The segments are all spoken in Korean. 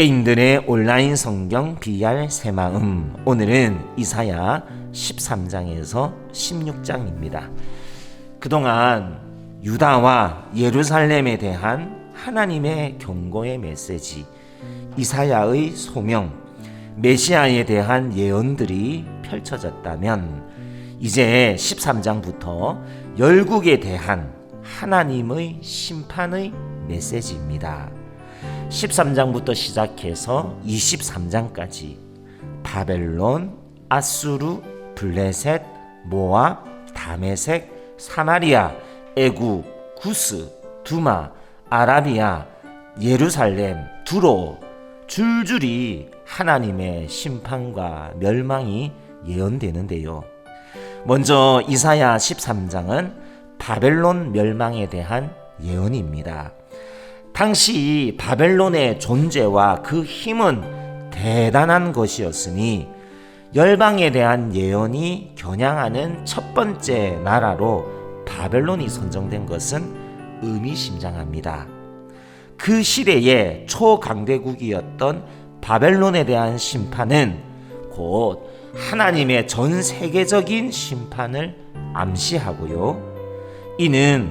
함께 인들의 온라인 성경 BR 새마음 오늘은 이사야 13장에서 16장입니다. 그동안 유다와 예루살렘에 대한 하나님의 경고의 메시지, 이사야의 소명, 메시아에 대한 예언들이 펼쳐졌다면 이제 13장부터 열국에 대한 하나님의 심판의 메시지입니다. 13장부터 시작해서 23장까지 바벨론, 아수르, 블레셋, 모압, 다메색, 사마리아, 에구, 구스, 두마, 아라비아, 예루살렘, 두로 줄줄이 하나님의 심판과 멸망이 예언되는데요. 먼저 이사야 13장은 바벨론 멸망에 대한 예언입니다. 당시 바벨론의 존재와 그 힘은 대단한 것이었으니 열방에 대한 예언이 겨냥하는 첫 번째 나라로 바벨론이 선정된 것은 의미심장합니다. 그 시대의 초강대국이었던 바벨론에 대한 심판은 곧 하나님의 전 세계적인 심판을 암시하고요. 이는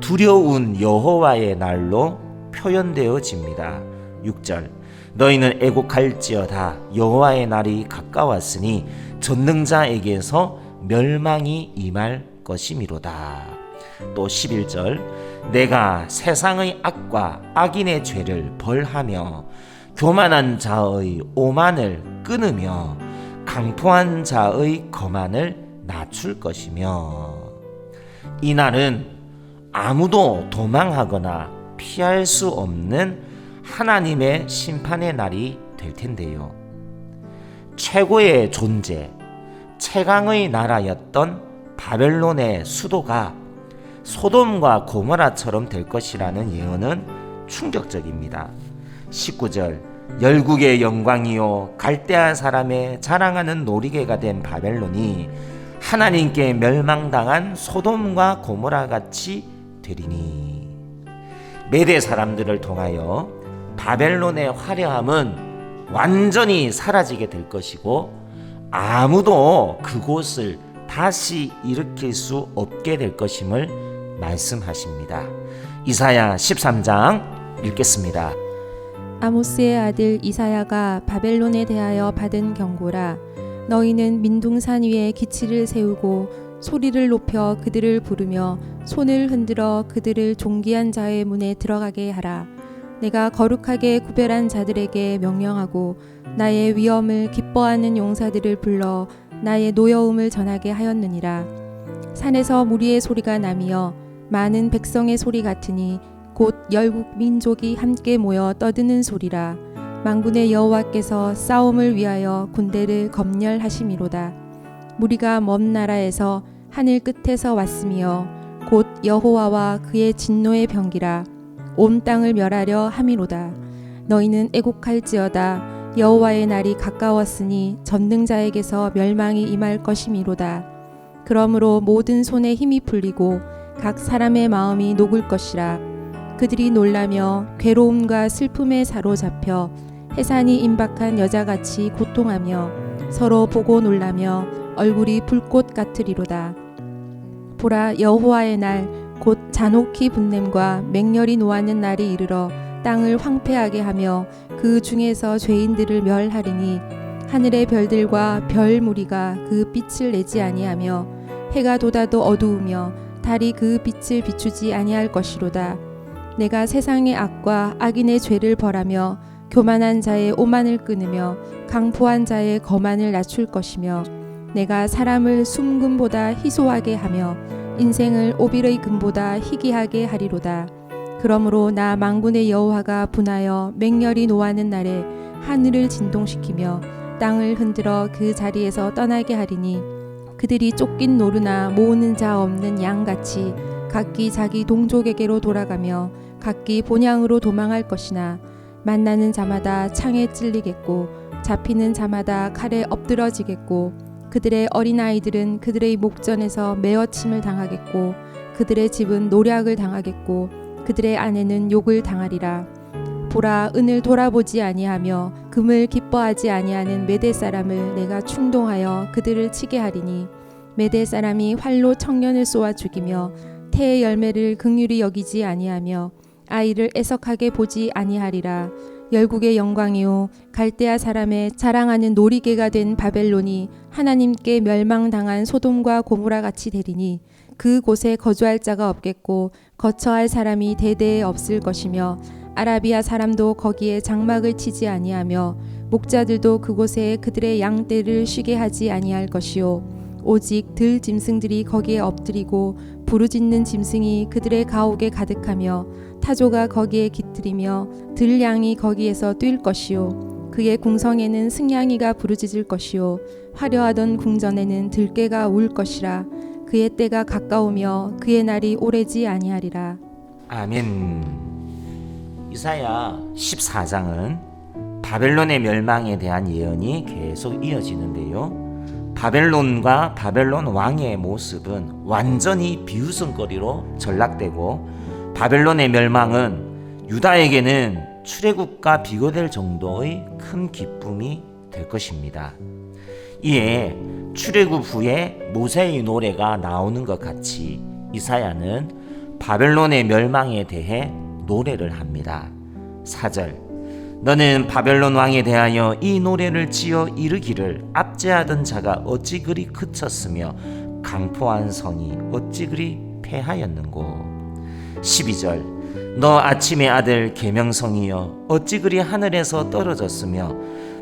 두려운 여호와의 날로 표현되어집니다. 6절 너희는 애곡할지어다 여호와의 날이 가까웠으니 전능자에게서 멸망이 임할 것이미로다. 또 11절 내가 세상의 악과 악인의 죄를 벌하며 교만한 자의 오만을 끊으며 강포한 자의 거만을 낮출 것이며 이 날은 아무도 도망하거나 피할 수 없는 하나님의 심판의 날이 될 텐데요. 최고의 존재, 최강의 나라였던 바벨론의 수도가 소돔과 고모라처럼 될 것이라는 예언은 충격적입니다. 19절 열국의 영광이요 갈대아 사람의 자랑하는 놀이개가 된 바벨론이 하나님께 멸망당한 소돔과 고모라 같이 되리니 메대 사람들을 통하여 바벨론의 화려함은 완전히 사라지게 될 것이고 아무도 그곳을 다시 일으킬 수 없게 될 것임을 말씀하십니다. 이사야 13장 읽겠습니다. 아모스의 아들 이사야가 바벨론에 대하여 받은 경고라 너희는 민둥산 위에 기치를 세우고 소리를 높여 그들을 부르며 손을 흔들어 그들을 종기한 자의 문에 들어가게 하라. 내가 거룩하게 구별한 자들에게 명령하고 나의 위엄을 기뻐하는 용사들을 불러 나의 노여움을 전하게 하였느니라. 산에서 무리의 소리가 나며 많은 백성의 소리 같으니 곧 열국 민족이 함께 모여 떠드는 소리라. 망군의 여호와께서 싸움을 위하여 군대를 검열하심이로다 무리가 먼 나라에서 하늘 끝에서 왔으며 곧 여호와와 그의 진노의 병기라 온 땅을 멸하려 함이로다. 너희는 애곡할지어다. 여호와의 날이 가까웠으니 전능자에게서 멸망이 임할 것이미로다. 그러므로 모든 손에 힘이 풀리고 각 사람의 마음이 녹을 것이라. 그들이 놀라며 괴로움과 슬픔에 사로잡혀 해산이 임박한 여자같이 고통하며 서로 보고 놀라며 얼굴이 불꽃 같으리로다. 보라 여호와의 날 곧 잔혹히 분냄과 맹렬히 노하는 날이 이르러 땅을 황폐하게 하며 그 중에서 죄인들을 멸하리니 하늘의 별들과 별 무리가 그 빛을 내지 아니하며 해가 돋아도 어두우며 달이 그 빛을 비추지 아니할 것이로다. 내가 세상의 악과 악인의 죄를 벌하며 교만한 자의 오만을 끊으며 강포한 자의 거만을 낮출 것이며 내가 사람을 숨금보다 희소하게 하며 인생을 오빌의 금보다 희귀하게 하리로다. 그러므로 나 망군의 여호와가 분하여 맹렬히 노하는 날에 하늘을 진동시키며 땅을 흔들어 그 자리에서 떠나게 하리니 그들이 쫓긴 노르나 모으는 자 없는 양같이 각기 자기 동족에게로 돌아가며 각기 본향으로 도망할 것이나 만나는 자마다 창에 찔리겠고 잡히는 자마다 칼에 엎드러지겠고 그들의 어린아이들은 그들의 목전에서 매어침을 당하겠고 그들의 집은 노략을 당하겠고 그들의 아내는 욕을 당하리라. 보라 은을 돌아보지 아니하며 금을 기뻐하지 아니하는 메대 사람을 내가 충동하여 그들을 치게 하리니 메대 사람이 활로 청년을 쏘아 죽이며 태의 열매를 극률이 여기지 아니하며 아이를 애석하게 보지 아니하리라. 열국의 영광이요 갈대아 사람의 자랑하는 놀이개가 된 바벨론이 하나님께 멸망당한 소돔과 고모라 같이 되리니 그 곳에 거주할 자가 없겠고 거처할 사람이 대대에 없을 것이며 아라비아 사람도 거기에 장막을 치지 아니하며 목자들도 그곳에 그들의 양떼를 쉬게 하지 아니할 것이요. 오직 들 짐승들이 거기에 엎드리고 부르짖는 짐승이 그들의 가옥에 가득하며 타조가 거기에 깃들이며 들 양이 거기에서 뛸 것이요 그의 궁성에는 승냥이가 부르짖을 것이요 화려하던 궁전에는 들깨가 울 것이라 그의 때가 가까우며 그의 날이 오래지 아니하리라 아멘. 이사야 14장은 바벨론의 멸망에 대한 예언이 계속 이어지는데요. 바벨론과 바벨론 왕의 모습은 완전히 비웃음거리로 전락되고 바벨론의 멸망은 유다에게는 출애굽과 비교될 정도의 큰 기쁨이 될 것입니다. 이에 출애굽 후에 모세의 노래가 나오는 것 같이 이사야는 바벨론의 멸망에 대해 노래를 합니다. 4절 너는 바벨론 왕에 대하여 이 노래를 지어 이르기를 압제하던 자가 어찌 그리 그쳤으며 강포한 성이 어찌 그리 패하였는고 12절 너 아침의 아들 계명성이여 어찌 그리 하늘에서 떨어졌으며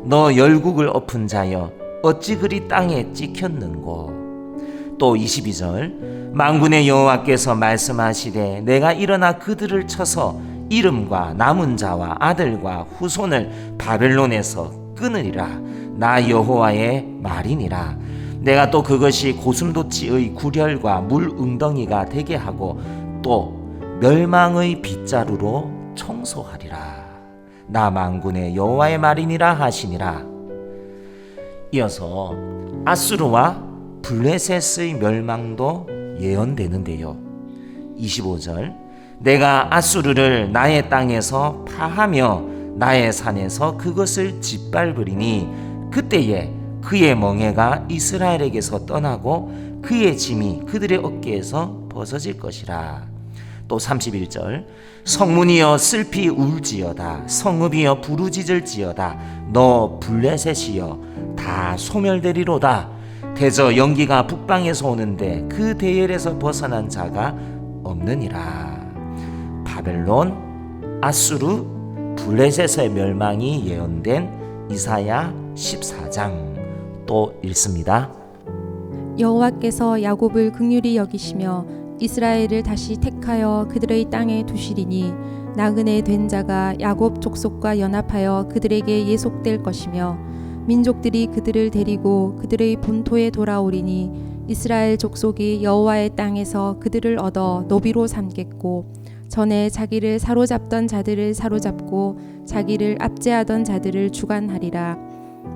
너 열국을 엎은 자여 어찌 그리 땅에 찍혔는고? 또 22절 만군의 여호와께서 말씀하시되 내가 일어나 그들을 쳐서 이름과 남은 자와 아들과 후손을 바벨론에서 끊으리라. 나 여호와의 말이니라. 내가 또 그것이 고슴도치의 구렬과 물 웅덩이가 되게 하고 또 멸망의 빗자루로 청소하리라 나 만군의 여호와의 말이니라 하시니라 이어서 아수르와 블레셋의 멸망도 예언되는데요. 25절 내가 아수르를 나의 땅에서 파하며 나의 산에서 그것을 짓밟으리니 그때에 그의 멍에가 이스라엘에게서 떠나고 그의 짐이 그들의 어깨에서 벗어질 것이라. 또 31절. 성문이여 슬피 울지어다. 성읍이여 부르짖을지어다. 너 블레셋이여 다 소멸되리로다. 대저 연기가 북방에서 오는데 그 대열에서 벗어난 자가 없느니라. 바벨론 아수르 블레셋의 멸망이 예언된 이사야 14장. 또 읽습니다. 여호와께서 야곱을 극률히 여기시며 이스라엘을 다시 택 하여 그들의 땅에 두시리니 나그네 된 자가 야곱 족속과 연합하여 그들에게 예속될 것이며 민족들이 그들을 데리고 그들의 본토에 돌아오리니 이스라엘 족속이 여호와의 땅에서 그들을 얻어 노비로 삼겠고 전에 자기를 사로잡던 자들을 사로잡고 자기를 압제하던 자들을 주관하리라.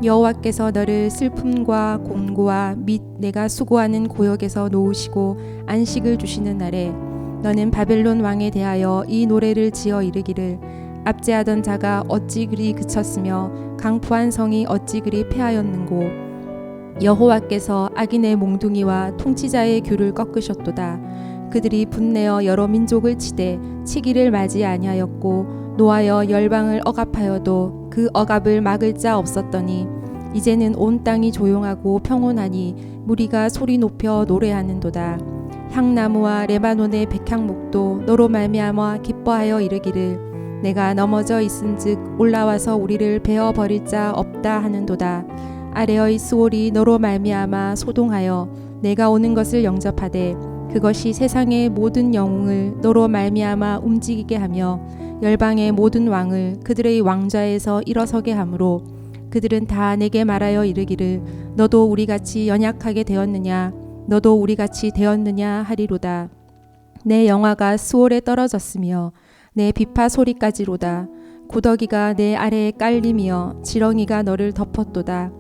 여호와께서 너를 슬픔과 곤고와 및 내가 수고하는 고역에서 놓으시고 안식을 주시는 날에 너는 바벨론 왕에 대하여 이 노래를 지어 이르기를 압제하던 자가 어찌 그리 그쳤으며 강포한 성이 어찌 그리 패하였는고? 여호와께서 악인의 몽둥이와 통치자의 귤을 꺾으셨도다. 그들이 분내어 여러 민족을 치되 치기를 맞이 아니하였고 노하여 열방을 억압하여도 그 억압을 막을 자 없었더니 이제는 온 땅이 조용하고 평온하니 무리가 소리 높여 노래하는도다 향나무와 레바논의 백향목도 너로 말미암아 기뻐하여 이르기를 내가 넘어져 있은즉 올라와서 우리를 베어 버릴 자 없다 하는도다. 아래의 수월이 너로 말미암아 소동하여 내가 오는 것을 영접하되 그것이 세상의 모든 영웅을 너로 말미암아 움직이게 하며 열방의 모든 왕을 그들의 왕좌에서 일어서게 하므로 그들은 다 내게 말하여 이르기를 너도 우리 같이 연약하게 되었느냐 너도 우리 같이 되었느냐 하리로다 내 영화가 수월에 떨어졌으며 내 비파 소리까지로다 구더기가 내 아래에 깔리며 지렁이가 너를 덮었도다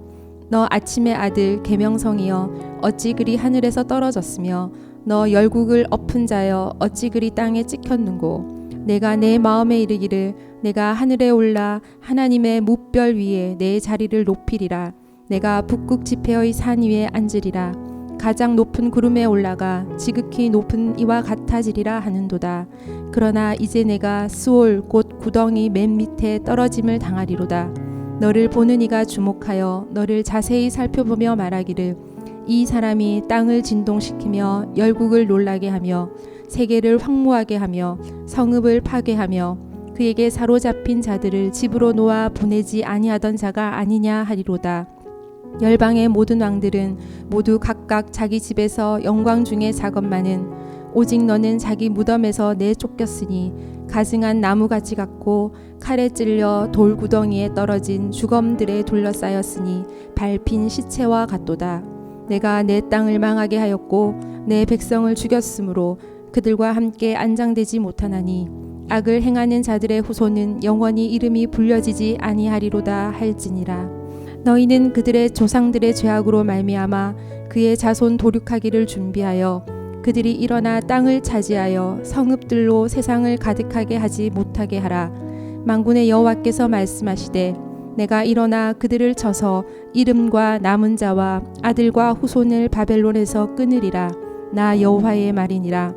너 아침의 아들 계명성이여 어찌 그리 하늘에서 떨어졌으며 너 열국을 엎은 자여 어찌 그리 땅에 찍혔는고 내가 내 마음에 이르기를 내가 하늘에 올라 하나님의 무별 위에 내 자리를 높이리라. 내가 북극 지폐의 산 위에 앉으리라. 가장 높은 구름에 올라가 지극히 높은 이와 같아지리라 하는도다. 그러나 이제 내가 수올 곧 구덩이 맨 밑에 떨어짐을 당하리로다. 너를 보는 이가 주목하여 너를 자세히 살펴보며 말하기를 이 사람이 땅을 진동시키며 열국을 놀라게 하며 세계를 황무하게 하며 성읍을 파괴하며 그에게 사로잡힌 자들을 집으로 놓아 보내지 아니하던 자가 아니냐 하리로다. 열방의 모든 왕들은 모두 각각 자기 집에서 영광 중에 작업만은 오직 너는 자기 무덤에서 내쫓겼으니 가증한 나무같이 같고 칼에 찔려 돌구덩이에 떨어진 주검들에 둘러싸였으니 밟힌 시체와 같도다. 내가 내 땅을 망하게 하였고 내 백성을 죽였으므로 그들과 함께 안장되지 못하나니 악을 행하는 자들의 후손은 영원히 이름이 불려지지 아니하리로다 할지니라. 너희는 그들의 조상들의 죄악으로 말미암아 그의 자손 도륙하기를 준비하여 그들이 일어나 땅을 차지하여 성읍들로 세상을 가득하게 하지 못하게 하라. 만군의 여호와께서 말씀하시되 내가 일어나 그들을 쳐서 이름과 남은 자와 아들과 후손을 바벨론에서 끊으리라. 나 여호와의 말이니라.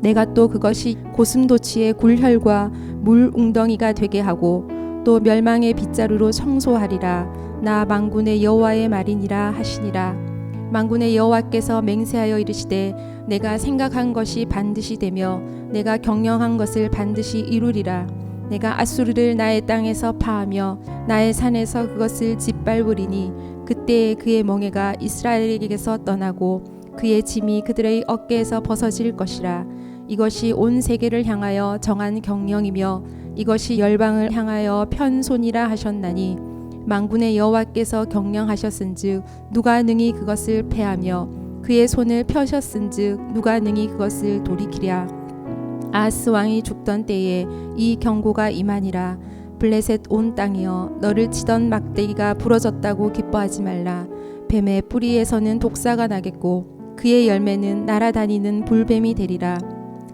내가 또 그것이 고슴도치의 굴혈과 물 웅덩이가 되게 하고 또 멸망의 빗자루로 청소하리라. 나 만군의 여호와의 말이니라 하시니라. 만군의 여호와께서 맹세하여 이르시되 내가 생각한 것이 반드시 되며 내가 경영한 것을 반드시 이루리라. 내가 아수르를 나의 땅에서 파하며 나의 산에서 그것을 짓밟으리니 그때에 그의 멍에가 이스라엘에게서 떠나고 그의 짐이 그들의 어깨에서 벗어질 것이라. 이것이 온 세계를 향하여 정한 경영이며 이것이 열방을 향하여 편손이라 하셨나니 만군의 여호와께서 경영하셨은즉 누가 능히 그것을 패하며 그의 손을 펴셨은즉 누가 능히 그것을 돌이키랴. 아스 왕이 죽던 때에 이 경고가 임하니라. 블레셋 온 땅이여 너를 치던 막대기가 부러졌다고 기뻐하지 말라. 뱀의 뿌리에서는 독사가 나겠고 그의 열매는 날아다니는 불뱀이 되리라.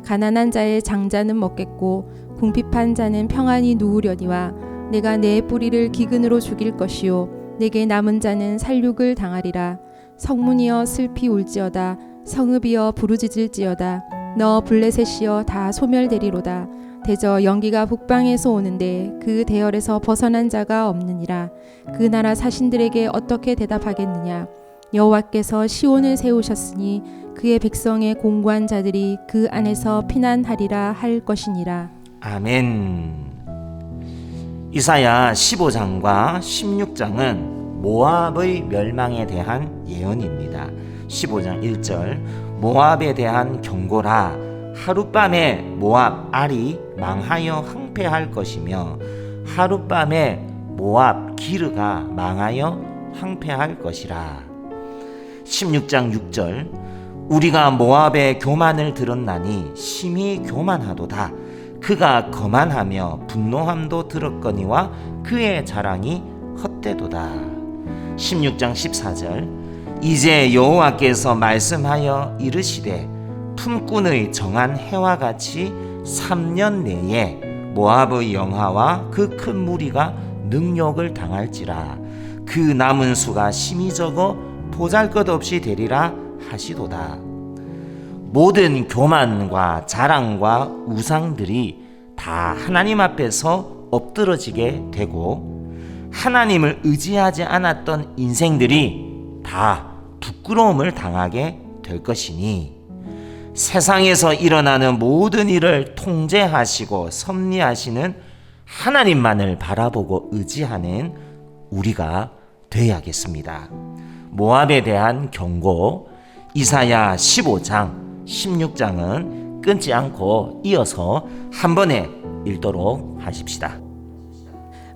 가난한 자의 장자는 먹겠고 궁핍한 자는 평안히 누우려니와 내가 내 뿌리를 기근으로 죽일 것이요 내게 남은 자는 살육을 당하리라. 성문이여 슬피 울지어다. 성읍이여 부르짖을지어다. 너 블레셋이여 다 소멸되리로다. 대저 연기가 북방에서 오는데 그 대열에서 벗어난 자가 없느니라. 그 나라 사신들에게 어떻게 대답하겠느냐? 여호와께서 시온을 세우셨으니 그의 백성의 공고한 자들이 그 안에서 피난하리라 할 것이니라 아멘. 이사야 15장과 16장은 모압의 멸망에 대한 예언입니다. 15장 1절 모압에 대한 경고라 하룻밤에 모압 알이 망하여 황폐할 것이며 하룻밤에 모압 기르가 망하여 황폐할 것이라 16장 6절 우리가 모압의 교만을 들었나니 심히 교만하도다 그가 거만하며 분노함도 들었거니와 그의 자랑이 헛되도다. 16장 14절. 이제 여호와께서 말씀하여 이르시되 품꾼의 정한 해와 같이 3년 내에 모압의 영하와 그 큰 무리가 능욕을 당할지라. 그 남은 수가 심히 적어 보잘것없이 되리라 하시도다 모든 교만과 자랑과 우상들이 다 하나님 앞에서 엎드러지게 되고 하나님을 의지하지 않았던 인생들이 다 부끄러움을 당하게 될 것이니 세상에서 일어나는 모든 일을 통제하시고 섭리하시는 하나님만을 바라보고 의지하는 우리가 되어야겠습니다. 모압에 대한 경고 이사야 15장 16장은 끊지 않고 이어서 한 번에 읽도록 하십시다.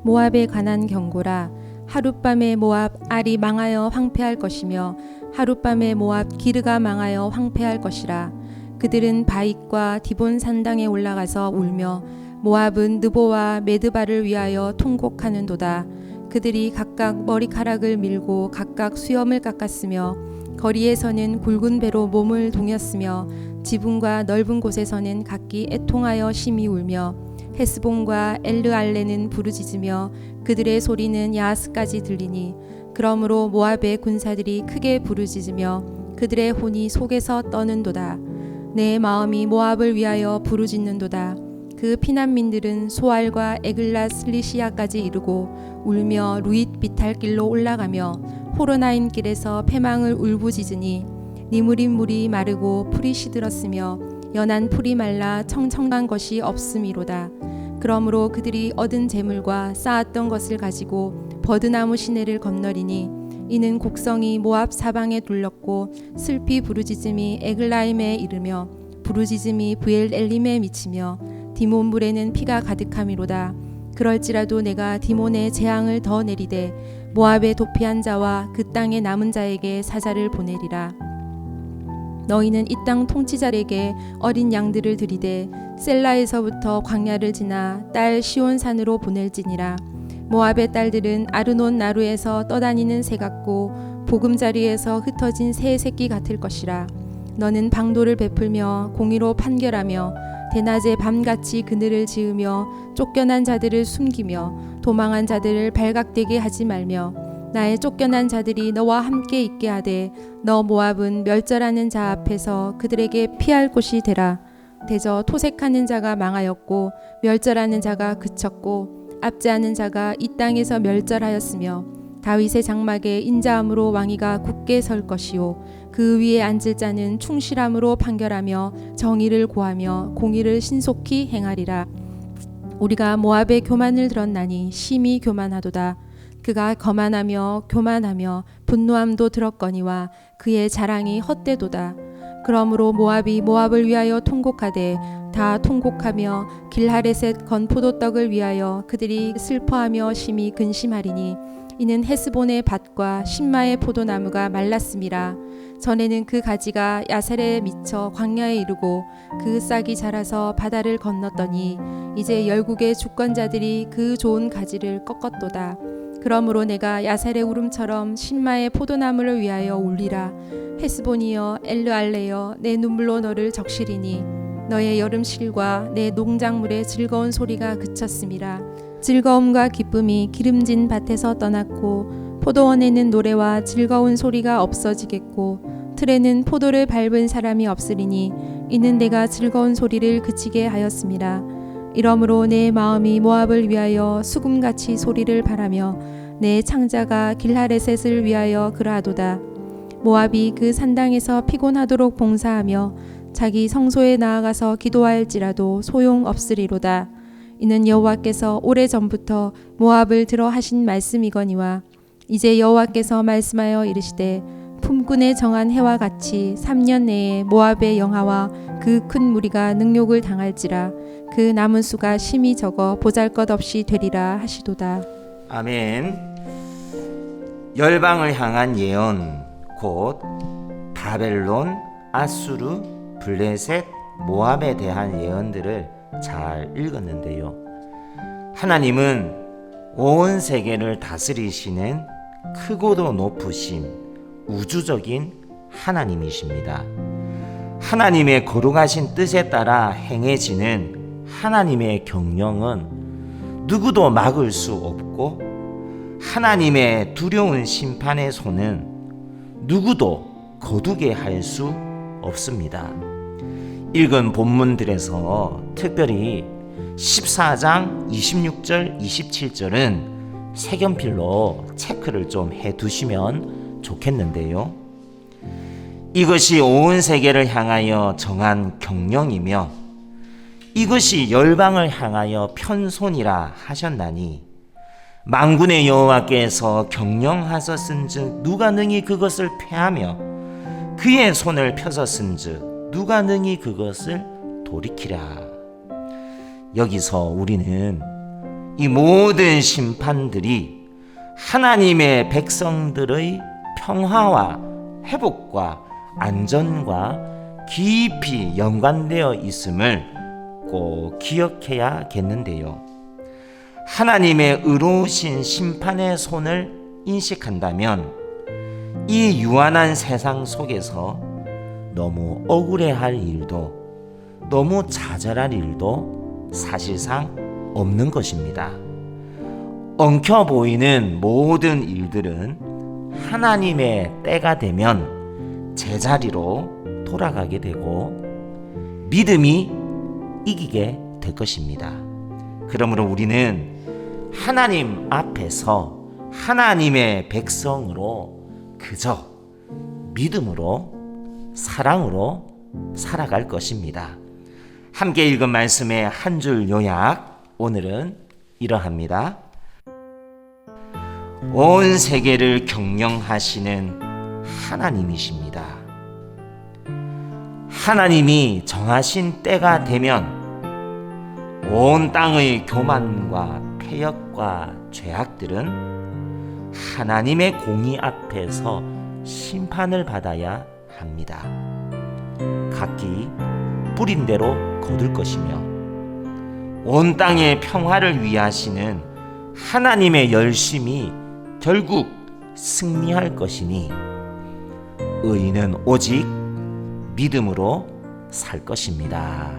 모압에 관한 경고라 하룻밤에 모압 알이 망하여 황폐할 것이며 하룻밤에 모압 기르가 망하여 황폐할 것이라 그들은 바익과 디본 산당에 올라가서 울며 모압은 느보와 메드바를 위하여 통곡하는도다 그들이 각각 머리카락을 밀고 각각 수염을 깎았으며 거리에서는 굵은 배로 몸을 동였으며 지붕과 넓은 곳에서는 각기 애통하여 심히 울며 헤스본과 엘르알레는 부르짖으며 그들의 소리는 야하스까지 들리니 그러므로 모압의 군사들이 크게 부르짖으며 그들의 혼이 속에서 떠는도다. 내 마음이 모압을 위하여 부르짖는도다. 그 피난민들은 소알과 에글라 슬리시아까지 이르고 울며 루잇 비탈길로 올라가며 호로나임 길에서 패망을 울부짖으니 니무린 물이 마르고 풀이 시들었으며 연한 풀이 말라 청청한 것이 없음이로다. 그러므로 그들이 얻은 재물과 쌓았던 것을 가지고 버드나무 시내를 건너리니 이는 곡성이 모압 사방에 둘렀고 슬피 부르짖음이 에글라임에 이르며 부르짖음이 부엘 엘림에 미치며 디몬 물에는 피가 가득함이로다. 그럴지라도 내가 디몬의 재앙을 더 내리되 모압의 도피한 자와 그 땅의 남은 자에게 사자를 보내리라. 너희는 이 땅 통치자에게 어린 양들을 들이되 셀라에서부터 광야를 지나 딸 시온산으로 보낼지니라. 모압의 딸들은 아르논 나루에서 떠다니는 새 같고 보금자리에서 흩어진 새 새끼 같을 것이라. 너는 방도를 베풀며 공의로 판결하며 대낮에 밤같이 그늘을 지으며 쫓겨난 자들을 숨기며 도망한 자들을 발각되게 하지 말며 나의 쫓겨난 자들이 너와 함께 있게 하되 너 모압은 멸절하는 자 앞에서 그들에게 피할 곳이 되라. 대저 토색하는 자가 망하였고 멸절하는 자가 그쳤고 압제하는 자가 이 땅에서 멸절하였으며 다윗의 장막에 인자함으로 왕위가 굳게 설 것이요. 그 위에 앉을 자는 충실함으로 판결하며 정의를 고하며 공의를 신속히 행하리라 우리가 모압의 교만을 들었나니 심히 교만하도다 그가 거만하며 교만하며 분노함도 들었거니와 그의 자랑이 헛되도다. 그러므로 모압이 모압을 위하여 통곡하되 다 통곡하며 길하레셋 건포도 떡을 위하여 그들이 슬퍼하며 심히 근심하리니 이는 헤스본의 밭과 신마의 포도나무가 말랐음이라 전에는 그 가지가 야살에 미쳐 광야에 이르고 그 싹이 자라서 바다를 건넜더니 이제 열국의 주권자들이 그 좋은 가지를 꺾었도다. 그러므로 내가 야살의 울음처럼 신마의 포도나무를 위하여 울리라 헤스본이여 엘르알레여 내 눈물로 너를 적시리니 너의 여름실과 내 농작물의 즐거운 소리가 그쳤음이라 즐거움과 기쁨이 기름진 밭에서 떠났고 포도원에는 노래와 즐거운 소리가 없어지겠고 틀에는 포도를 밟은 사람이 없으리니 이는 내가 즐거운 소리를 그치게 하였음이라 이러므로 내 마음이 모압을 위하여 수금같이 소리를 바라며 내 창자가 길하레셋을 위하여 그라도다. 모압이 그 산당에서 피곤하도록 봉사하며 자기 성소에 나아가서 기도할지라도 소용 없으리로다. 이는 여호와께서 오래 전부터 모압을 들어 하신 말씀이거니와 이제 여호와께서 말씀하여 이르시되 품꾼의 정한 해와 같이 3년 내에 모압의 영하와 그 큰 무리가 능욕을 당할지라 그 남은 수가 심히 적어 보잘것없이 되리라 하시도다. 아멘. 열방을 향한 예언 곧 바벨론, 아수르, 블레셋, 모압에 대한 예언들을 잘 읽었는데요. 하나님은 온 세계를 다스리시는 크고도 높으신 우주적인 하나님이십니다. 하나님의 거룩하신 뜻에 따라 행해지는 하나님의 경영은 누구도 막을 수 없고 하나님의 두려운 심판의 손은 누구도 거두게 할 수 없습니다. 읽은 본문들에서 특별히 14장 26절 27절은 색연필로 체크를 좀 해 두시면 좋겠는데요. 이것이 온 세계를 향하여 정한 경영이며 이것이 열방을 향하여 편손이라 하셨나니 망군의 여호와께서 경영하셨은즉 누가 능히 그것을 패하며 그의 손을 펴섰은즉 누가 능히 그것을 돌이키라 여기서 우리는 이 모든 심판들이 하나님의 백성들의 평화와 회복과 안전과 깊이 연관되어 있음을 꼭 기억해야겠는데요. 하나님의 의로우신 심판의 손을 인식한다면 이 유한한 세상 속에서 너무 억울해할 일도 너무 좌절할 일도 사실상 없는 것입니다. 엉켜 보이는 모든 일들은 하나님의 때가 되면 제자리로 돌아가게 되고 믿음이 이기게 될 것입니다. 그러므로 우리는 하나님 앞에서 하나님의 백성으로 그저 믿음으로 사랑으로 살아갈 것입니다. 함께 읽은 말씀의 한 줄 요약 오늘은 이러합니다. 온 세계를 경영하시는 하나님이십니다. 하나님이 정하신 때가 되면 온 땅의 교만과 폐역과 죄악들은 하나님의 공의 앞에서 심판을 받아야 합니다. 각기 뿌린 대로 거둘 것이며 온 땅의 평화를 위하시는 하나님의 열심이 결국 승리할 것이니 의인은 오직 믿음으로 살 것입니다.